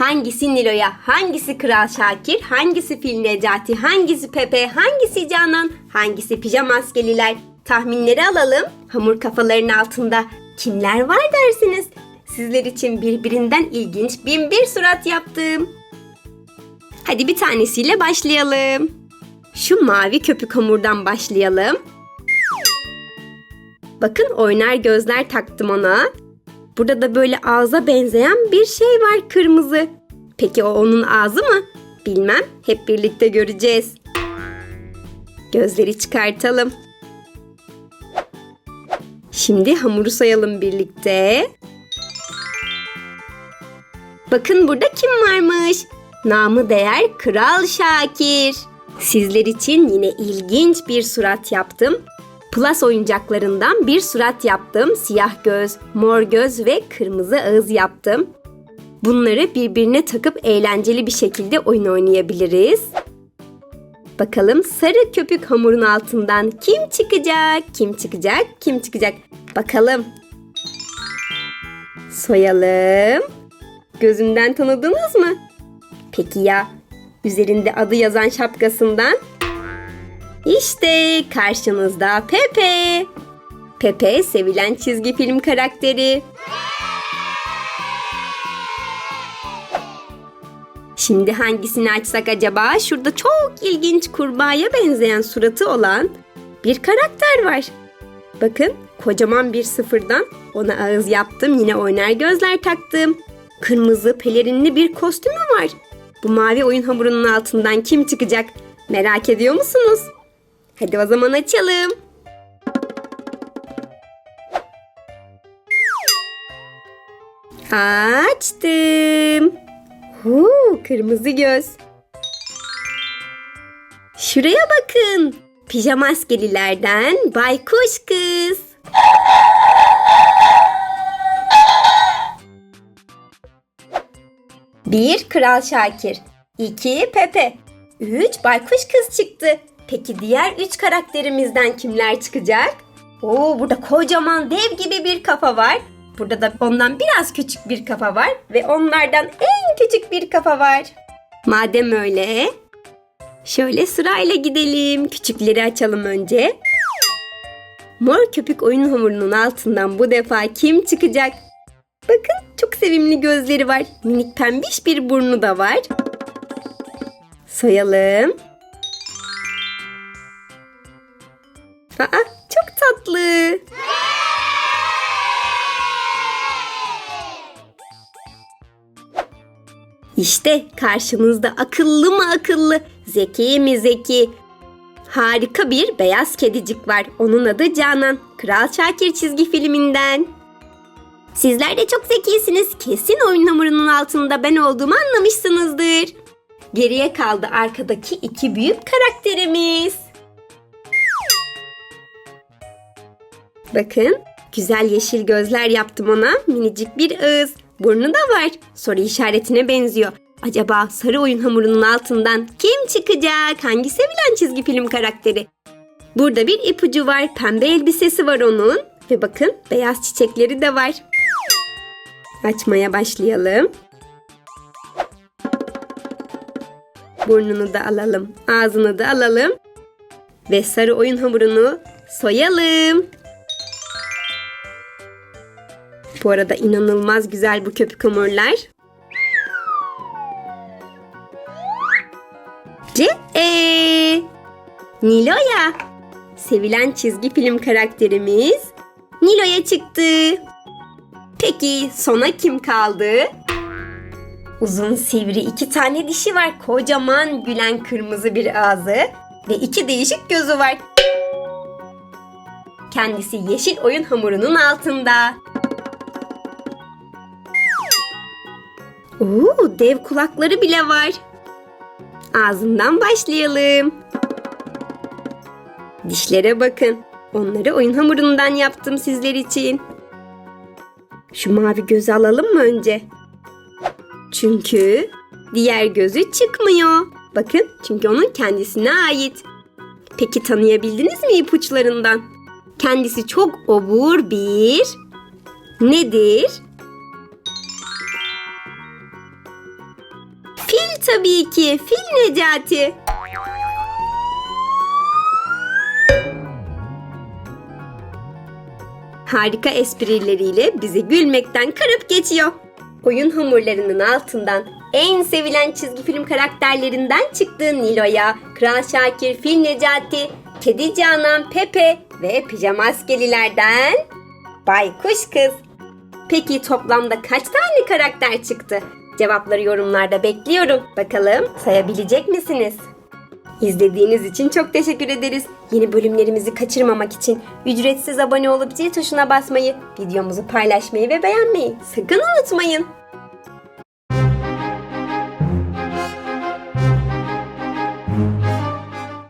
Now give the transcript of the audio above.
Hangisi Nilo'ya, hangisi Kral Şakir, hangisi Fil Necati, hangisi Pepe, hangisi Canan, hangisi pijama askeriler? Tahminleri alalım. Hamur kafaların altında kimler var dersiniz? Sizler için birbirinden ilginç bin bir surat yaptım. Hadi bir tanesiyle başlayalım. Şu mavi köpük hamurdan başlayalım. Bakın oynar gözler taktım ona. Burada da böyle ağza benzeyen bir şey var kırmızı. Peki o onun ağzı mı? Bilmem. Hep birlikte göreceğiz. Gözleri çıkartalım. Şimdi hamuru sayalım birlikte. Bakın burada kim varmış? Namı değer Kral Şakir. Sizler için yine ilginç bir surat yaptım. Plus oyuncaklarından bir surat yaptım. Siyah göz, mor göz ve kırmızı ağız yaptım. Bunları birbirine takıp eğlenceli bir şekilde oyun oynayabiliriz. Bakalım sarı köpük hamurun altından kim çıkacak? Kim çıkacak? Kim çıkacak? Bakalım. Soyalım. Gözünden tanıdınız mı? Peki ya üzerinde adı yazan şapkasından? İşte karşınızda Pepe. Pepe sevilen çizgi film karakteri. Şimdi hangisini açsak acaba? Şurada çok ilginç kurbağaya benzeyen suratı olan bir karakter var. Bakın kocaman bir sıfırdan ona ağız yaptım. Yine oynar gözler taktım. Kırmızı pelerinli bir kostümü var. Bu mavi oyun hamurunun altından kim çıkacak? Merak ediyor musunuz? Hadi o zaman açalım. Açtım. Huu, kırmızı göz. Şuraya bakın. Pijama askerilerden baykuş kız. Bir Kral Şakir. iki Pepe. Üç Baykuş kız çıktı. Peki diğer üç karakterimizden kimler çıkacak? Oo burada kocaman dev gibi bir kafa var. Burada da ondan biraz küçük bir kafa var ve onlardan en küçük bir kafa var. Madem öyle, şöyle sırayla gidelim. Küçükleri açalım önce. Mor köpük oyun hamurunun altından bu defa kim çıkacak? Bakın çok sevimli gözleri var. Minik pembiş bir burnu da var. Soyalım. Aa, çok tatlı. İşte karşınızda akıllı mı akıllı, zeki mi zeki, harika bir beyaz kedicik var. Onun adı Canan. Kral Şakir çizgi filminden. Sizler de çok zekisiniz. Kesin oyun hamurunun altında ben olduğumu anlamışsınızdır. Geriye kaldı arkadaki iki büyük karakterimiz. Bakın güzel yeşil gözler yaptım ona. Minicik bir ağız. Burnu da var. Soru işaretine benziyor. Acaba sarı oyun hamurunun altından kim çıkacak? Hangi sevilen çizgi film karakteri? Burada bir ipucu var. Pembe elbisesi var onun. Ve bakın beyaz çiçekleri de var. Açmaya başlayalım. Burnunu da alalım. Ağzını da alalım. Ve sarı oyun hamurunu soyalım. Bu arada inanılmaz güzel bu köpük hamurlar. C E Nilo'ya. Sevilen çizgi film karakterimiz Nilo'ya çıktı. Peki sona kim kaldı? Uzun sivri iki tane dişi var. Kocaman gülen kırmızı bir ağzı ve iki değişik gözü var. Kendisi yeşil oyun hamurunun altında. Oo, dev kulakları bile var. Ağzından başlayalım. Dişlere bakın. Onları oyun hamurundan yaptım sizler için. Şu mavi gözü alalım mı önce? Çünkü diğer gözü çıkmıyor. Bakın çünkü onun kendisine ait. Peki tanıyabildiniz mi ipuçlarından? Kendisi çok obur bir nedir? Tabii ki. Fil Necati. Harika esprileriyle bizi gülmekten kırıp geçiyor. Oyun hamurlarının altından en sevilen çizgi film karakterlerinden çıktığı Nilo'ya, Kral Şakir, Fil Necati, Kedi Canan, Pepe ve pijama askerilerden Baykuş Kız. Peki toplamda kaç tane karakter çıktı? Cevapları yorumlarda bekliyorum. Bakalım sayabilecek misiniz? İzlediğiniz için çok teşekkür ederiz. Yeni bölümlerimizi kaçırmamak için ücretsiz abone olup zil tuşuna basmayı, videomuzu paylaşmayı ve beğenmeyi sakın unutmayın.